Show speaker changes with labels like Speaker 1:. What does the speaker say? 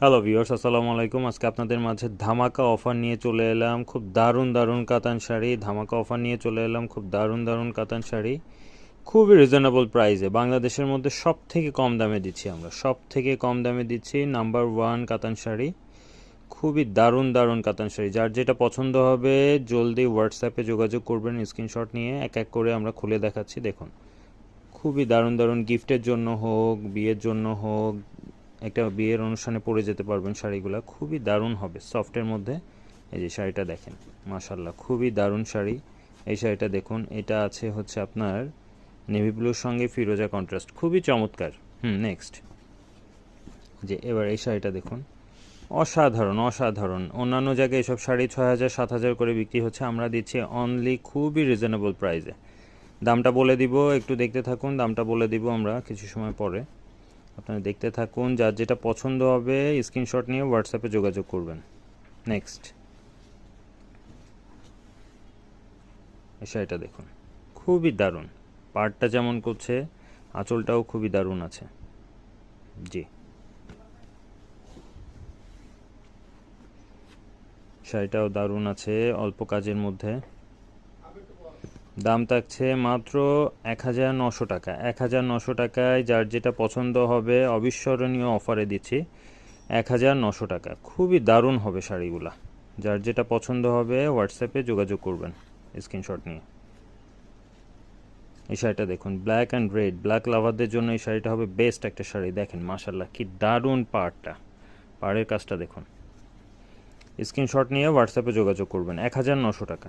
Speaker 1: Hello viewers আসসালামু আলাইকুম। আজকে আপনাদের মাঝে ধামাকা অফার নিয়ে চলে এলাম। খুব দারুণ দারুণ কাতান শাড়ি। ধামাকা অফার নিয়ে চলে এলাম। খুব দারুণ দারুণ কাতান শাড়ি। খুবই রিজনেবল প্রাইসে বাংলাদেশের মধ্যে সব থেকে কম দামে দিচ্ছি আমরা। সব থেকে কম দামে দিচ্ছি নাম্বার ওয়ান কাতান শাড়ি। খুবই দারুণ দারুণ কাতান শাড়ি। যার যেটা পছন্দ হবে, জলদি হোয়াটসঅ্যাপে যোগাযোগ করবেন স্ক্রিনশট নিয়ে। এক এক করে আমরা খুলে দেখাচ্ছি। দেখুন, খুবই দারুণ দারুণ গিফটের জন্য হোক, বিয়ের জন্য হোক একটা বিয়ের অনুষ্ঠানে পরে যেতে পারবেন শাড়িগুলো, খুবই দারুণ হবে। সফটের মধ্যে এই যে শাড়িটা দেখেন মাশাল্লাহ খুবই দারুণ শাড়ি। এই শাড়িটা দেখুন, এটা আছে হচ্ছে আপনার নেভি ব্লুর সঙ্গে ফিরোজা কন্ট্রাস্ট খুবই চমৎকার। হুম নেক্সট যে এবার এই শাড়িটা দেখুন, অসাধারণ অসাধারণ। অন্যান্য জায়গায় এসব শাড়ি ছয় হাজার, সাত হাজার করে বিক্রি হচ্ছে, আমরা দিচ্ছি অনলি খুবই রিজনেবল প্রাইসে দামটা বলে দিব, একটু দেখতে থাকুন, দামটা বলে দিব আমরা কিছু সময় পরে। আপনারা দেখতে থাকুন, যার যেটা পছন্দ হবে স্ক্রিনশট নিয়ে হোয়াটসঅ্যাপে যোগাযোগ করবেন। নেক্সট শাড়িটা দেখুন। খুবই দারুণ। পাড়টা যেমন করছে, আঁচলটাও খুবই দারুণ আছে। জি। শাড়িটাও দারুণ আছে, অল্প কাজের মধ্যে। দাম থাকছে মাত্র এক হাজার নশো টাকা। এক হাজার নশো টাকায় যার যেটা পছন্দ হবে অবিস্মরণীয় অফারে দিচ্ছি এক হাজার নশো টাকা। খুবই দারুণ হবে শাড়িগুলা। যার যেটা পছন্দ হবে হোয়াটসঅ্যাপে যোগাযোগ করবেন স্ক্রিনশট নিয়ে। এই শাড়িটা দেখুন ব্ল্যাক অ্যান্ড রেড ব্ল্যাক লাভারদের জন্য এই শাড়িটা হবে বেস্ট একটা শাড়ি। দেখেন মাশাল্লাহ কি দারুণ পাড়টা। পাড়ের কাজটা দেখুন। স্ক্রিনশট নিয়ে হোয়াটসঅ্যাপে যোগাযোগ করবেন। এক হাজার নশো টাকা।